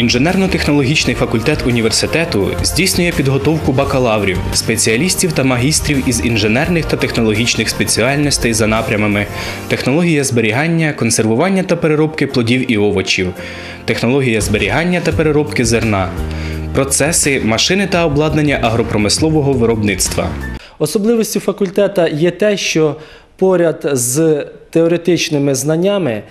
Інженерно-технологічний факультет університету здійснює підготовку бакалаврів, спеціалістів та магістрів із інженерних та технологічних спеціальностей за напрямами. Технологія зберігання, консервування та переробки плодів і овочів, технологія зберігання та переробки зерна, процеси, машини та обладнання агропромислового виробництва. Особливістю факультета є те, що поряд з теоретичними знаннями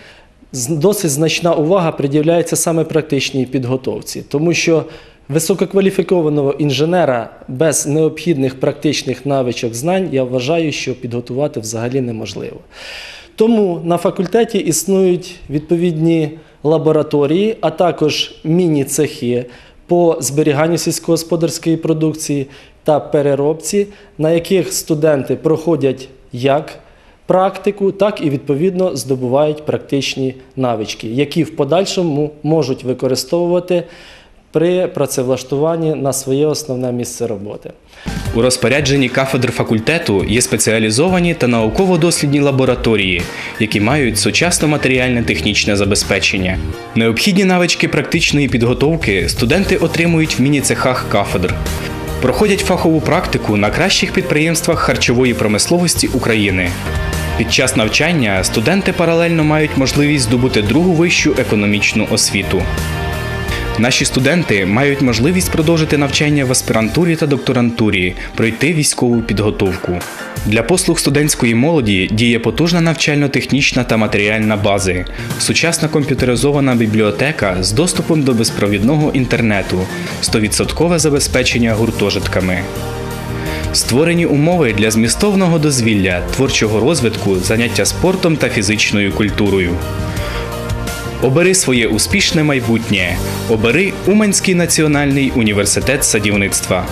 досить значна увага приділяється саме практичній підготовці, тому що висококваліфікованого інженера без необхідних практичних навичок знань я вважаю, що підготувати взагалі неможливо. Тому на факультеті існують відповідні лабораторії, а також міні-цехи по зберіганню сільськогосподарської продукції та переробці, на яких студенти проходять як практику, так і відповідно здобувають практичні навички, які в подальшому можуть використовувати при працевлаштуванні на своє основне місце роботи. У розпорядженні кафедр факультету є спеціалізовані та науково-дослідні лабораторії, які мають сучасне матеріальне технічне забезпечення. Необхідні навички практичної підготовки студенти отримують в міні-цехах кафедр. Проходять фахову практику на кращих підприємствах харчової промисловості України. Під час навчання студенти паралельно мають можливість здобути другу вищу економічну освіту. Наші студенти мають можливість продовжити навчання в аспірантурі та докторантурі, пройти військову підготовку. Для послуг студентської молоді діє потужна навчально-технічна та матеріальна бази, сучасна комп'ютеризована бібліотека з доступом до безпровідного інтернету, 100% забезпечення гуртожитками. Створені умови для змістовного дозвілля, творчого розвитку, заняття спортом та фізичною культурою. Обери своє успішне майбутнє. Обери Уманський національний університет садівництва.